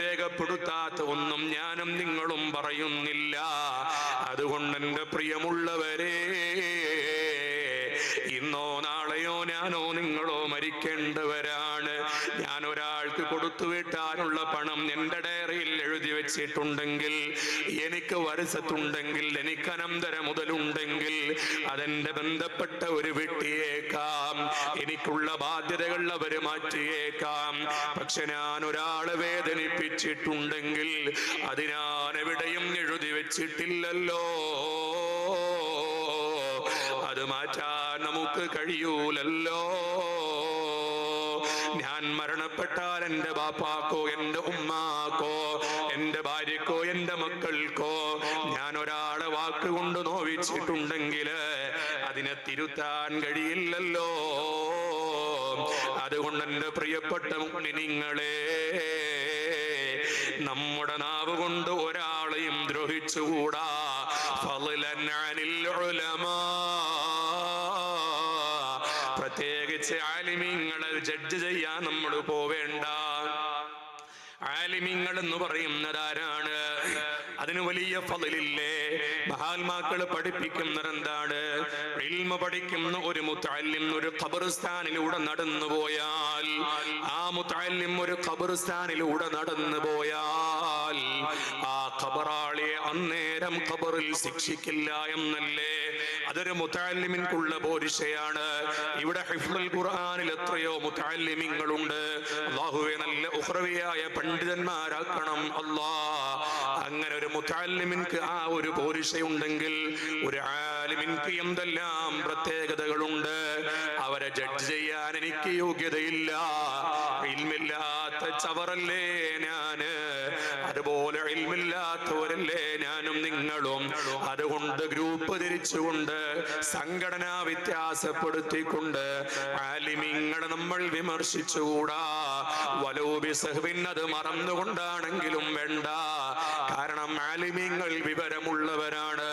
രേഖപ്പെടുത്താത്ത ഒന്നും ഞാനും നിങ്ങളും പറയുന്നില്ല. അതുകൊണ്ട് എന്റെ പ്രിയമുള്ളവരെ ഇന്നോ നാളെയോ ഞാനോ നിങ്ങളോ മരിക്കേണ്ടവരാണ്. ഞാൻ ഒരാൾക്ക് കൊടുത്തു വിട്ടാനുള്ള പണം എന്റെ ഡയറിയിൽ എഴുതി വെച്ചിട്ടുണ്ടെങ്കിൽ എനിക്ക് വരസത്തുണ്ടെങ്കിൽ എനിക്ക് അനന്തര മുതലുണ്ടെങ്കിൽ അതെന്റെ ബന്ധപ്പെട്ട ഒരു വെട്ടിയേക്കാം. എനിക്കുള്ള ബാധ്യതകൾ അവർ മാറ്റിയേക്കാം. പക്ഷെ ഞാൻ ഒരാളെ വേദനിപ്പിച്ചിട്ടുണ്ടെങ്കിൽ അത് എവിടെയും എഴുതി വെച്ചിട്ടില്ലല്ലോ. അത് മാറ്റാൻ നമുക്ക് കഴിയൂലല്ലോ. ഞാൻ മരണപ്പെട്ടാൽ എന്റെ ബാപ്പാക്കോ എന്റെ ഉമ്മാക്കോ എന്റെ ഭാര്യക്കോ എന്റെ മക്കൾക്കോ ഞാൻ ഒരാളെ വാക്കുകൊണ്ട് നോവിച്ചിട്ടുണ്ടെങ്കിൽ അതിനെ തിരുത്താൻ കഴിയില്ലല്ലോ. അതുകൊണ്ട് എന്റെ പ്രിയപ്പെട്ട നിങ്ങളെ നമ്മുടെ നാവ് കൊണ്ട് ഒരാളെയും ദ്രോഹിച്ചുകൂടാ. ഫളലൻ അനിൽ ഉലമാ. പ്രത്യേകിച്ച് ആലിമീങ്ങളെ ജഡ്ജ് ചെയ്യാൻ നമ്മൾ പോവേണ്ട. ആലിമിങ്ങൾ എന്ന് പറയുന്നത് ആരാണ് അതിന് വലിയ ഫലില്ലേ മഹാത്മാക്കൾ പഠിപ്പിക്കുന്നത് എന്താണ് ഇൽമ പഠിക്കുന്ന ഒരു മുത്താലിം ഒരു ഖബർസ്ഥാനിലൂടെ നടന്നു പോയാൽ ആ മുത്താലിം ഒരു ഖബർസ്ഥാനിലൂടെ നടന്നു പോയാൽ ആ ഖബറാളിയെ അന്നേരം ഖബറിൽ ശിക്ഷിക്കില്ല എന്നല്ലേ? അതൊരു മുത്താലിമിൻകുള്ള പോരിശയാണ്. ഇവിടെ ഹിഫ്ലുൽ ഖുർആനിൽ എത്രയോ മുത്താലിമിങ്ങളുണ്ട്. അള്ളാഹുവെ നല്ല ഉഹ്രവിയായ പണ്ഡിതന്മാരാക്കണം. അല്ലാ അങ്ങനെ ഒരു മുത്താലിമിൻക്ക് ആ ഒരു പോരിശയുണ്ടെങ്കിൽ ഒരു ആലിമിൻക്ക് എന്തെല്ലാം പ്രത്യേകതകളുണ്ട്? അവരെ ജഡ്ജ് ചെയ്യാൻ എനിക്ക് യോഗ്യതയില്ല. ഇൽമില്ലാത്ത ചവറല്ലേ ഞാൻ? അതുപോലെ ഇൽമില്ലാത്തവരല്ലേ ഞാനും നിങ്ങളും? അതുകൊണ്ട് ഗ്രൂപ്പ് തിരിച്ചുകൊണ്ട് സംഘടന വ്യത്യാസപ്പെടുത്തിക്കൊണ്ട് ആലിമിങ്ങളെ നമ്മൾ വിമർശിച്ചുകൂടാ? വലോബി സഹ്വിൻ അത് മറന്നുകൊണ്ടാണെങ്കിലും വേണ്ട. കാരണം ആലിമിങ്ങൾ വിവരമുള്ളവരാണ്.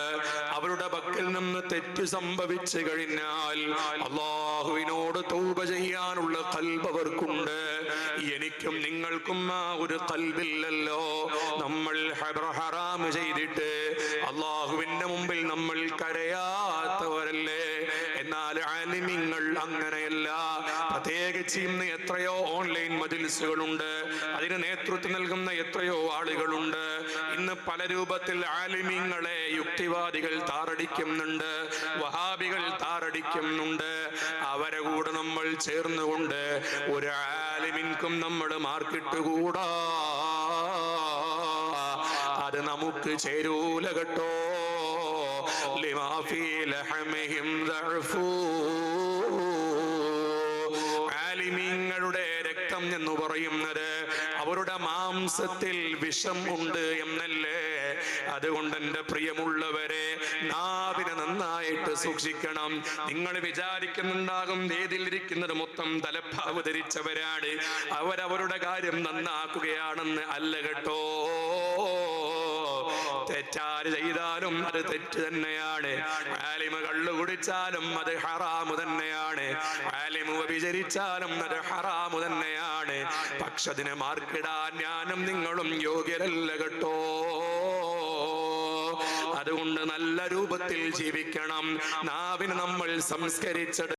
അവരുടെ പക്കൽ നിന്ന് തെറ്റ് സംഭവിച്ചു കഴിഞ്ഞാൽ അള്ളാഹുവിനോട് തൂപ ചെയ്യാനുള്ള കൽബ് അവർക്കുണ്ട്. എനിക്കും നിങ്ങൾക്കും ആ ഒരു കൽവില്ലല്ലോ. നമ്മൾ ഹറാം ചെയ്തിട്ട് അള്ളാഹുവിന്റെ മുമ്പിൽ നമ്മൾ കരയാത്തവരല്ലേ? എന്നാൽ ആലിമിങ്ങൾ അങ്ങനെയല്ല. പ്രത്യേകിച്ച് ഇന്ന് എത്രയോ ഓൺലൈൻ മജിൽസുകളുണ്ട് അതിന് നേതൃത്വം നൽകുന്ന എത്രയോ ആളുകളുണ്ട്. ഇന്ന് പല രൂപത്തിൽ ആലിമിങ്ങളെ യുക്തിവാദികൾ താറടിക്കുന്നുണ്ട്. വഹാബികൾ താറടിക്കുന്നുണ്ട്. അവരെ കൂടെ നമ്മൾ ചേർന്നുകൊണ്ട് ഒരു ആലിമിൻക്കും നമ്മൾ മാർക്കിട്ടുകൂടാ അത് നമുക്ക് ചേരൂല കേട്ടോ ലിമാ ഫീ ലഹമിഹിം. ആലിമീങ്ങളുടെ രക്തം എന്ന് പറയുന്നത് അവരുടെ മാംസത്തിൽ വിഷം ഉണ്ട് എന്നല്ലേ? അതുകൊണ്ട് എന്റെ പ്രിയമുള്ളവരെ നാവിനെ നന്നായിട്ട് സൂക്ഷിക്കണം. നിങ്ങൾ വിചാരിക്കുന്നുണ്ടാകും വേദിയിലിരിക്കുന്നത് മൊത്തം തലപ്പാവ് ധരിച്ചവരാണ്. അവരവരുടെ കാര്യം നന്നാക്കുകയാണെന്ന് അല്ല കേട്ടോ. തെറ്റാര് ചെയ്താലും അത് തെറ്റ് തന്നെയാണ്. ആലിമ കള്ളു കുടിച്ചാലും അത് ഹറാമു തന്നെയാണ്. ആലിമ വ്യഭിചരിച്ചാലും അത് ഹറാമു തന്നെയാണ്. പക്ഷെ അതിനെ മാർക്കിടാൻ ഞാനും നിങ്ങളും യോഗ്യരല്ല കേട്ടോ. അതുകൊണ്ട് നല്ല രൂപത്തിൽ ജീവിക്കണം. നാവിന് നമ്മൾ സംസ്കരിച്ചത്